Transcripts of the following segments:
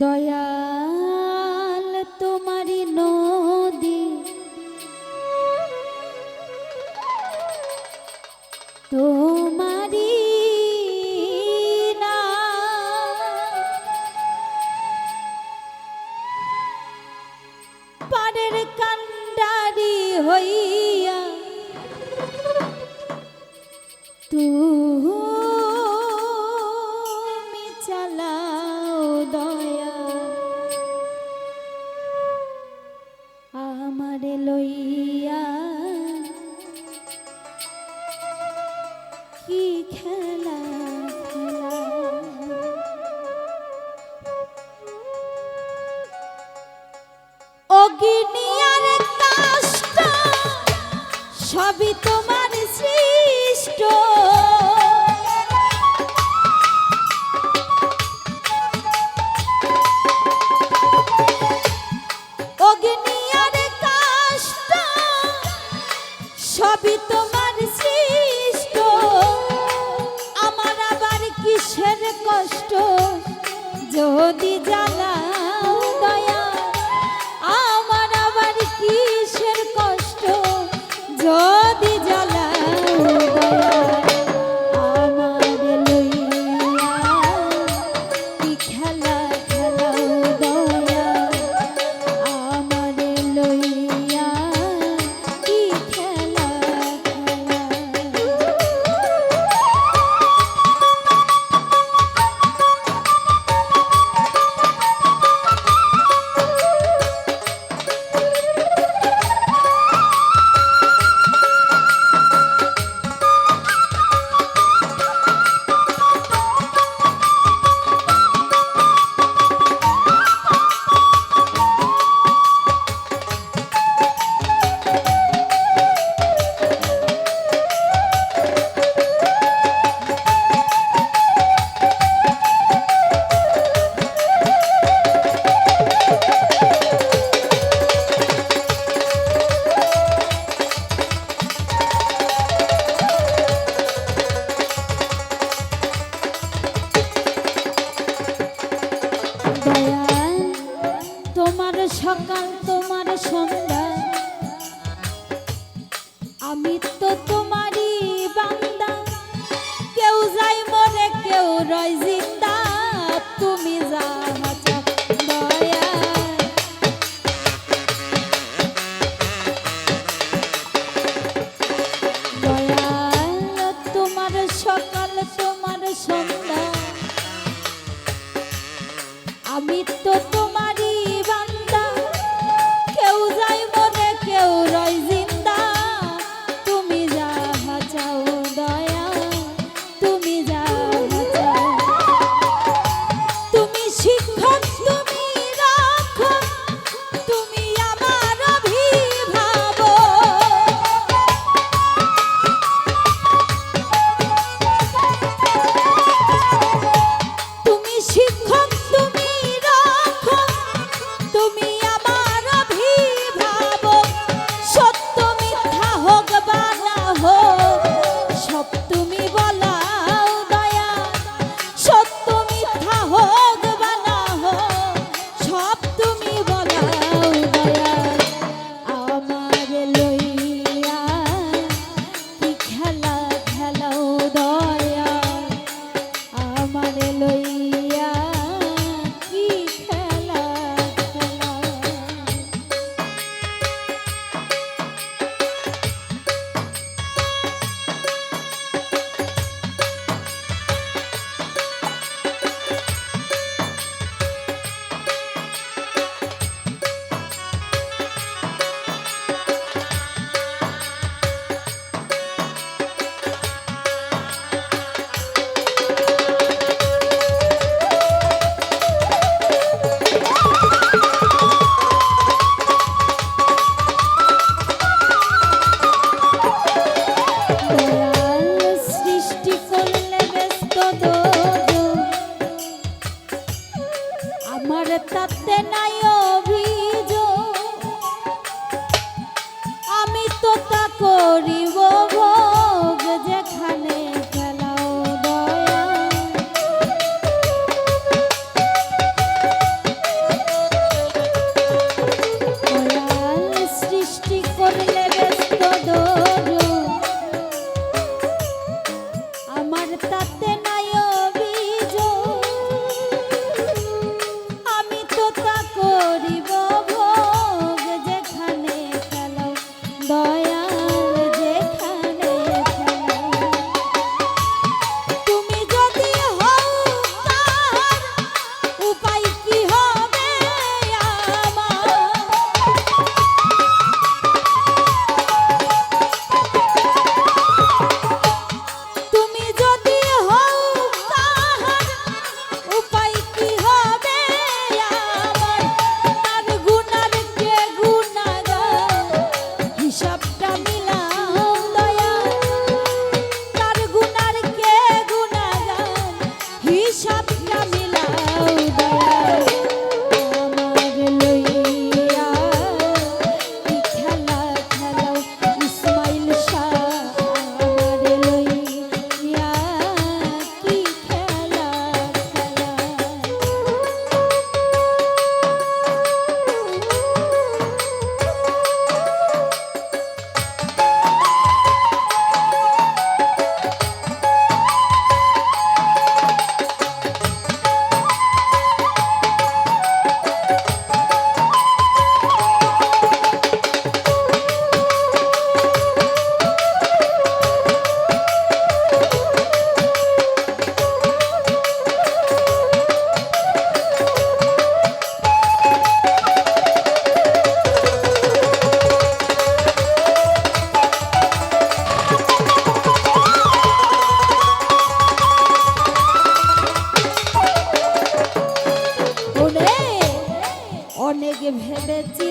দয়াল তোমারি নদী। তোমারি পারের কান্ডারি হইয়া তুই can. কষ্ট যদি জ্বালা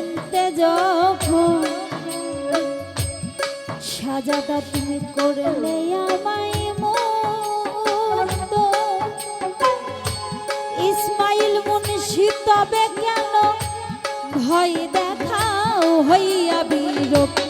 চিনতে যখন সাজাটা তুমি করলে আমায় ইসমাইল মুন্সি তবে কেন ভয় দেখাও হইয়া বিরক্ত?